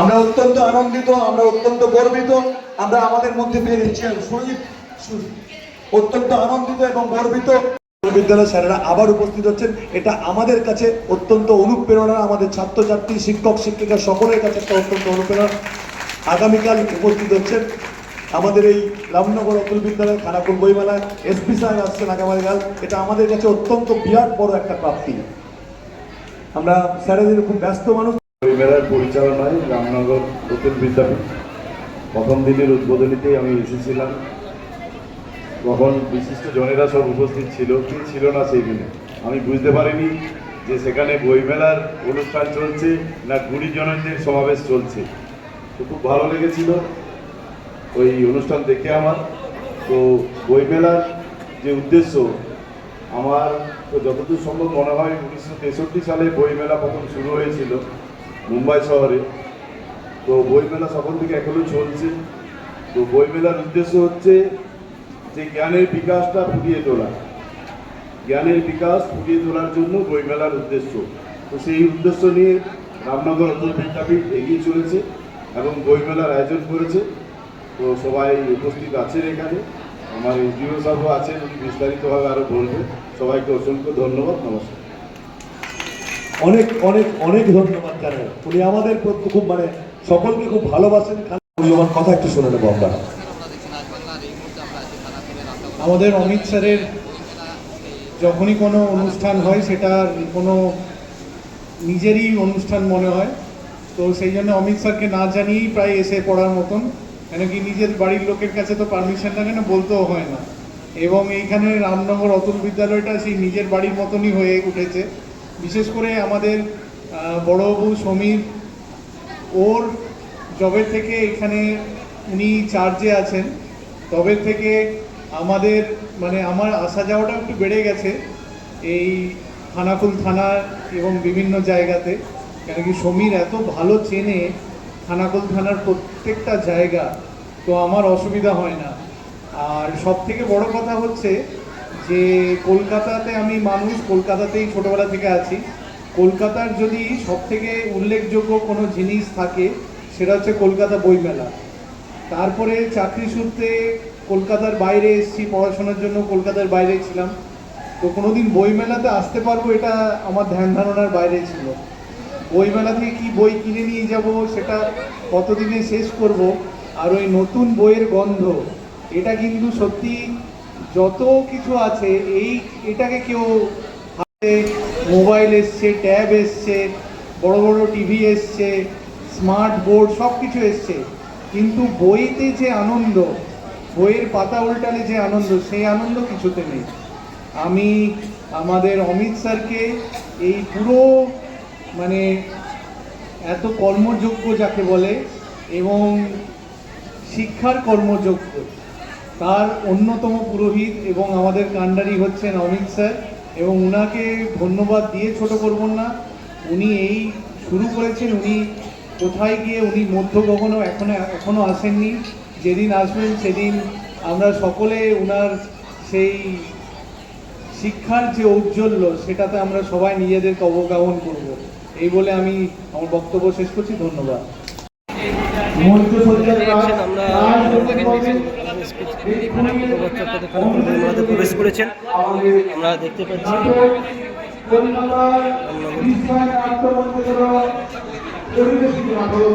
আমরা অত্যন্ত আনন্দিত, আমরা অত্যন্ত গর্বিত, আমরা আমাদের মধ্যে পেয়ে দিচ্ছি অত্যন্ত আনন্দিত এবং গর্বিত। বিদ্যালয় স্যারেরা আবার উপস্থিত হচ্ছেন। এটা আমাদের কাছে অত্যন্ত অনুপ্রেরণা, আমাদের ছাত্রছাত্রী, শিক্ষক, শিক্ষিকা সকলের কাছে একটা অত্যন্ত অনুপ্রেরণা। আগামীকাল উপস্থিত হচ্ছেন আমাদের এই রামনগর অতুল বিদ্যালয় খানাপুর বইমেলা। এসপি সাহেব আসছেন আগামীকাল। এটা আমাদের কাছে অত্যন্ত বিরাট বড় একটা প্রাপ্তি। আমরা স্যারেদের খুব ব্যস্ত মানুষ মেলার পরিচালনায় রামনগর অতুল বিদ্যাপীঠ প্রথম দিনের উদ্বোধনীতেই আমি এসেছিলাম। তখন বিশিষ্ট জনেরা সব উপস্থিত ছিল, কি ছিল না সেইখানে আমি বুঝতে পারিনি যে সেখানে বইমেলার অনুষ্ঠান চলছে না গুণীজনদের সমাবেশ চলছে। তো খুব ভালো লেগেছিল ওই অনুষ্ঠান দেখে আমার। তো বইমেলার যে উদ্দেশ্য, আমার তো যতদূর সম্ভব মনে হয় উনিশশো তেষট্টি সালে বইমেলা প্রথম শুরু হয়েছিল মুম্বাই শহরে। তো বইমেলা সকল থেকে এখনও চলছে। তো বইমেলার উদ্দেশ্য হচ্ছে যে জ্ঞানের বিকাশটা ফুটিয়ে তোলা। জ্ঞানের বিকাশ ফুটিয়ে তোলার জন্য বইমেলার উদ্দেশ্য। তো সেই উদ্দেশ্য নিয়ে রামনগর অতুল বিদ্যাপীঠ এগিয়ে চলেছে এবং বইমেলার আয়োজন করেছে। তো সবাই উপস্থিত আছেন এখানে। আমার এসডিও সাহেবও আছেন, উনি বিস্তারিতভাবে আরও বলবেন। সবাইকে অসংখ্য ধন্যবাদ, নমস্কার। অনেক অনেক অনেক ধন্যবাদ জানাই। উনি আমাদের খুব মানে সকলকে খুব ভালোবাসেন। মূল্যবান কথা একটু শুনে নেব আমরা। আমাদের অমিত স্যারের যখনই কোনো অনুষ্ঠান হয় সেটা কোনো নিজেরই অনুষ্ঠান মনে হয়। তো সেই জন্য অমিত স্যারকে না জানিয়েই প্রায় এসে পড়ার মতন। কেন কি নিজের বাড়ির লোকের কাছে তো পারমিশন লাগে না বলতেও হয় না। এবং এইখানে রামনগর অতুল বিদ্যালয়টা সেই নিজের বাড়ির মতনই হয়ে উঠেছে। বিশেষ করে আমাদের আহ, বড়বাবু সমীর ওর জবে থেকে এখানে উনি চার্জে আছেন। তবে থেকে আমাদের মানে আমার আসা যাওয়াটা একটু বেড়ে গেছে এই খানাকুল থানা এবং বিভিন্ন জায়গাতে। কেন কি সমীর এত ভালো চেনে খানাকুল থানার প্রত্যেকটা জায়গা, তো আমার অসুবিধা হয় না। আর সব থেকে বড় কথা হচ্ছে যে কলকাতাতে আমি মানুষ, কলকাতাতেই ছোটবেলা থেকে আছি। কলকাতার যদি সব থেকে উল্লেখযোগ্য কোনো জিনিস থাকে, সেটা হচ্ছে কলকাতা বইমেলা। তারপরে চাকরি সূত্রে কলকাতার বাইরে এসেছি পড়াশোনার জন্য, কলকাতার বাইরে ছিলাম। তো কোনোদিন বইমেলাতে আসতে পারব এটা আমার ধ্যান ধারণার বাইরে ছিল। বইমেলা থেকে কি বই কিনে নিয়ে যাব সেটা কতদিনে শেষ করব আর ওই নতুন বইয়ের গন্ধ, এটা কিন্তু সত্যি যত কিছু আছে, এই এটাকে কেউ হাতে মোবাইল এসছে, ট্যাব এসছে, বড় বড় টিভি এসছে, স্মার্ট বোর্ড সব কিছু এসছে। কিন্তু বইতে যে আনন্দ বইয়ের পাতা উল্টালে যে আনন্দ, সেই আনন্দ কিছুতে নেই। আমি আমাদের অমিত স্যারকে এই পুরো মানে এত কর্মযোগ্য যাকে বলে, এবং শিক্ষার কর্মযোগ্য, তার অন্যতম পুরোহিত এবং আমাদের কাণ্ডারি হচ্ছেন অমিত স্যার, এবং উনাকে ধন্যবাদ দিয়ে ছোট করব না। উনি এই শুরু করেছেন, উনি কোথায় গিয়ে, উনি মধ্য গগনও এখনও এখনও আসেননি। যেদিন আসবেন সেদিন আমরা সকলে উনার সেই শিক্ষার যে ঔজ্জ্বল্য সেটাতে আমরা সবাই নিজেদেরকে অবগাহন করব। এই বলে আমি আমার বক্তব্য শেষ করছি ধন্যবাদ। আমাদের প্রবেশ করেছেন। আমরা দেখতে পাচ্ছি বিশ্বাস আত্মমন্ত্র পরিবেশিত নাটক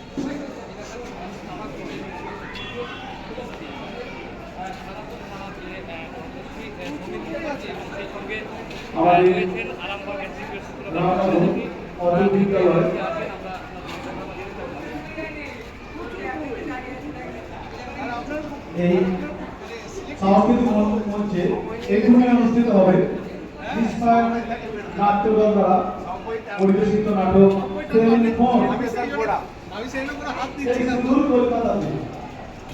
আমাদের বিদ্যালয় এই সাংস্কৃতিক মঞ্চ- এখানে অনুষ্ঠিত হবে বিস্ময় নাট্যদল দ্বারা পরিবেশিত নাটক প্রেম ফোন। কলকাতাতে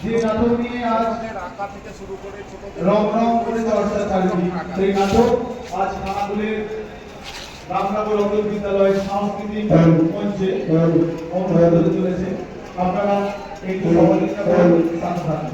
যে নাটক নিয়ে আজ রং রং করে চর্চা চারিদিক সেই নাটক আজ খানাগুলির রামনগর অন্তর বিদ্যালয় সাংস্কৃতিক মঞ্চে অনুষ্ঠিত হতে চলেছে। আপনারা একটু সহযোগিতা করুন, সাথে থাকুন।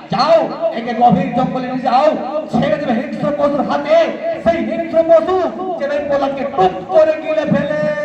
যাও, একে গভীর জঙ্গলে নিয়ে যাও, ছেড়ে দেবে হিংস্র পশুর হাতে। সেই হিংস্র পশু সেটাই পোলাকে টুপ করে গিলে ফেলে।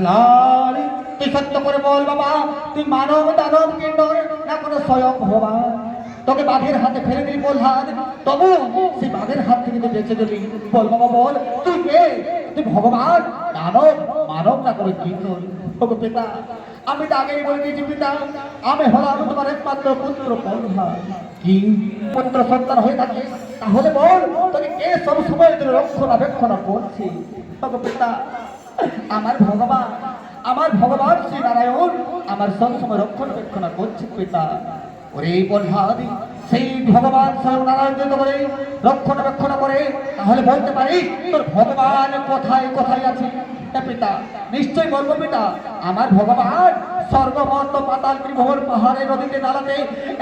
বল্লাল তুই সত্য করে বল বাবা, তুই মানব দানব কিন্নর না কোনো স্বয়ং ভগবান? তোকে বাঘের হাতে ফেলে দিলি বলহাদ তবু সেই বাঘের হাত থেকে তুই বেঁচে দিলি বল বাবা, বল, তুই কে? তুই ভগবান, দানব, মানব না করে কিন্নর ওগো পিতা, আমি তো আগেই বলে দিয়েছি পিতা, আমি হলাম তোমার একমাত্র পুত্র বলহাদ কি? পুত্র সন্তান হয়ে থাকে তাহলে বল, তোকে কে সব সময় তোর রক্ষণাবেক্ষণ করছে? ওগো পিতা আমার ভগবান আমার ভগবান শ্রী নারায়ণ আমার সবসময় রক্ষণাবেক্ষণ করছে পিতা। ওরে বলহাদি, সেই ভগবান স্বয়ং নারায়ণ করে রক্ষণাবেক্ষণ করে, তাহলে বলতে পারি, তোর ভগবান কোথায় কোথায় আছে? পিতা নিশ্চয় বলব পিতা, আমার ভগবান স্বর্গমর্ত পাতাল ত্রিভুবন পাহাড়ে নদীতে নালাতে,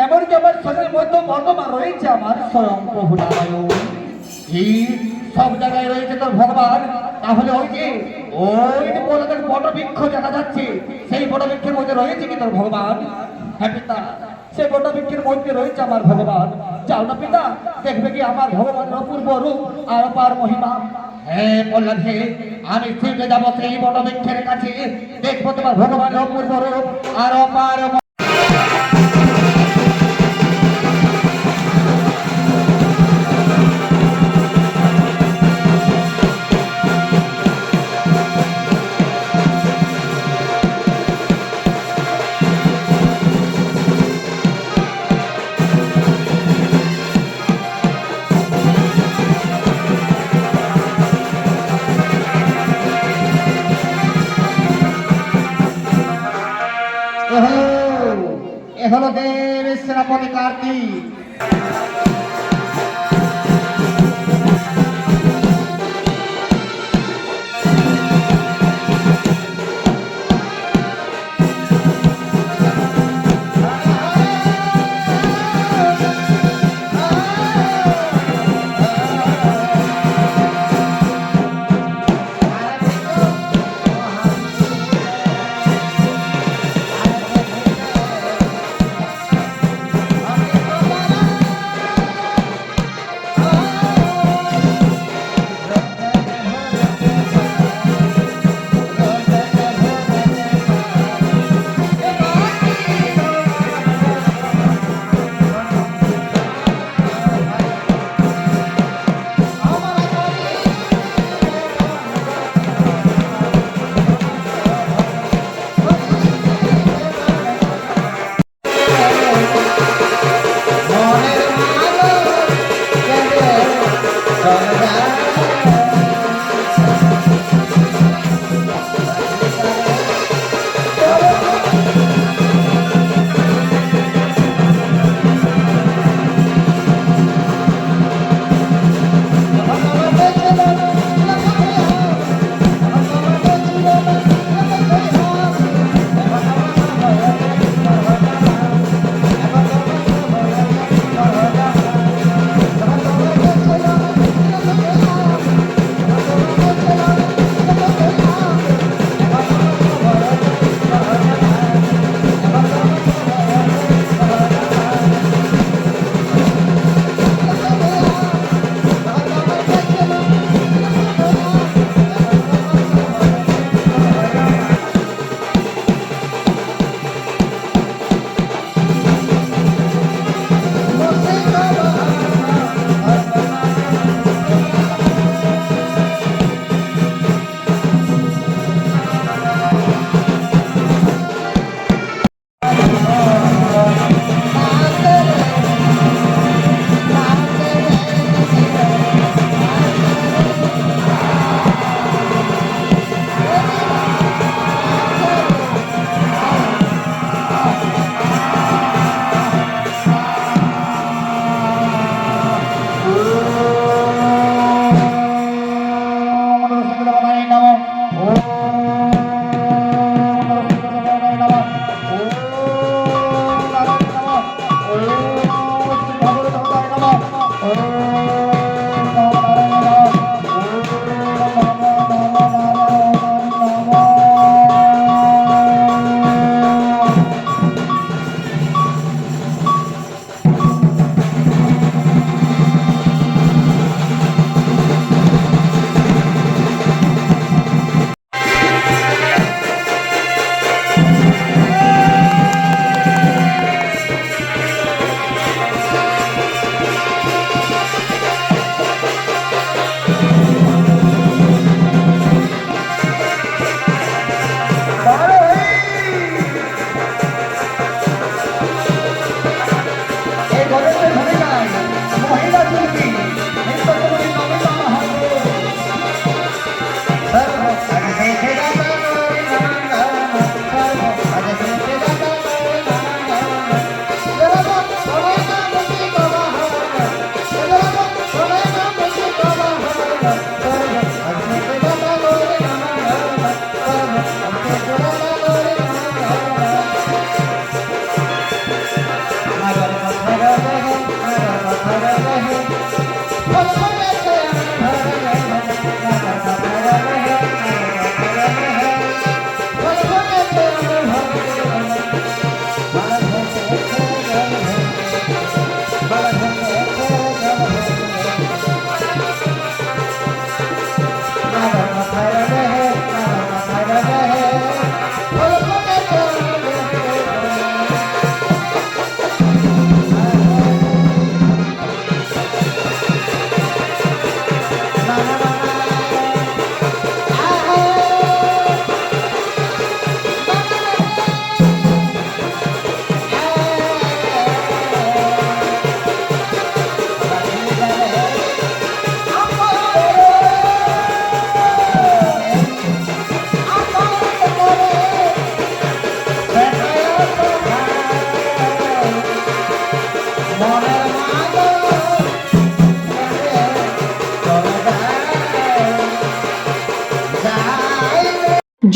এমনকি আমার শরীরের মধ্যে বর্তমান রয়েছে আমার স্বয়ং প্রভু নারায়ণ। এই সব জায়গায় রয়েছে তোর ভগবান, তাহলে যে ওই দেখা যাচ্ছে, সেই মধ্যে রয়েছে কি তোর ভগবান? হ্যাঁ পিতা সে বটবৃক্ষের মধ্যে রয়েছে আমার আমার আর মহিমা। হ্যাঁ আমি ফিরে যাব সেই বটবৃক্ষের কাছে। দেখব তোমার ভগবানের অপূর্ব রূপ আর অপার হলো দেব সেনাপতি কার্তিক।